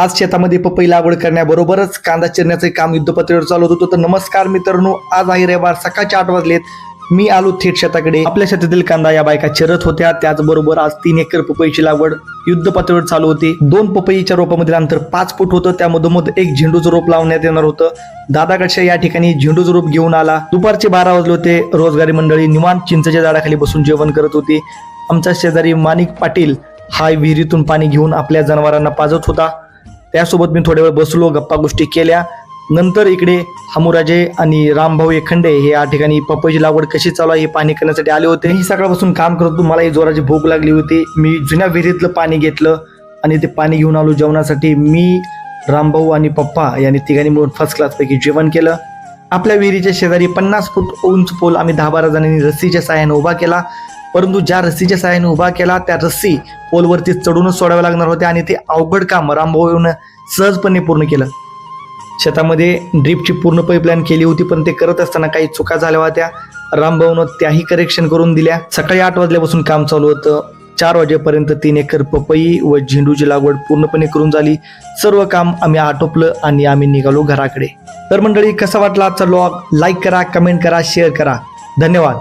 आज शेतामध्ये पपई लागवड करण्याबरोबरच कांदा चिरण्याचे काम युद्धपातळीवर चालू होतं तर नमस्कार मित्रांनो आज आहे रविवार सकाळचे आठ वाजलेत. मी आलो थेट शेताकडे. आपल्या शेतातील कांदा या बायका चिरत होत्या. त्याचबरोबर आज तीन एकर पपईची लागवड युद्ध पातळीवर चालू होती. दोन पपईच्या रोपामधील अंतर पाच फूट होतं. त्यामधोमध एक झेंडूचं रोप लावण्यात येणार होतं. दादाकडच्या या ठिकाणी झेंडूचं रोप घेऊन आला. दुपारचे बारा वाजले होते. रोजगारी मंडळी निवांत चिंचेच्या झाडाखाली बसून जेवण करत होती. आमचा शेजारी माणिक पाटील हा विहिरीतून पाणी घेऊन आपल्या जनावरांना पाजत होता. त्यासोबत मी थोड्या वेळ बसलो गप्पा गोष्टी केल्या. नंतर इकडे हमुराजे आणि रामभाऊ एखंडे हे या ठिकाणी पपईची लागवड कशी चालू आहे हे पाणी करण्यासाठी आले होते. मी सकाळपासून काम करत होतो मला ही जोराची भूक लागली होती. मी जुन्या विहिरीतलं पाणी घेतलं आणि ते पाणी घेऊन आलो जेवणासाठी. मी रामभाऊ आणि पप्पा यांनी तिघांनी मिळून फर्स्ट क्लासपैकी जेवण केलं. आपल्या विहिरीच्या शेजारी पन्नास फूट उंच पोल आम्ही दहा बारा जणांनी रस्सीच्या सहाय्याने उभा केला. परंतु ज्या रस्सीच्या सहाय्याने उभा केला त्या रस्सी पोलवरती चढूनच सोडावे लागणार होते आणि ते अवघड काम रामभाऊ सहजपणे पूर्ण केलं. शेतामध्ये ड्रीपची पूर्ण पाईपलाईन केली होती पण ते करत असताना काही चुका झाल्या होत्या. रामभाऊनं त्याही करेक्शन करून दिल्या. सकाळी आठ वाजल्यापासून काम चालू होतं. चार वाजेपर्यंत तीन एकर पपई व झेंडूची लागवड पूर्णपणे करून झाली. सर्व काम आम्ही आटोपलं आणि आम्ही निघालो घराकडे. तर मंडळी कसा वाटला आजचा लॉग लाईक करा कमेंट करा शेअर करा. धन्यवाद.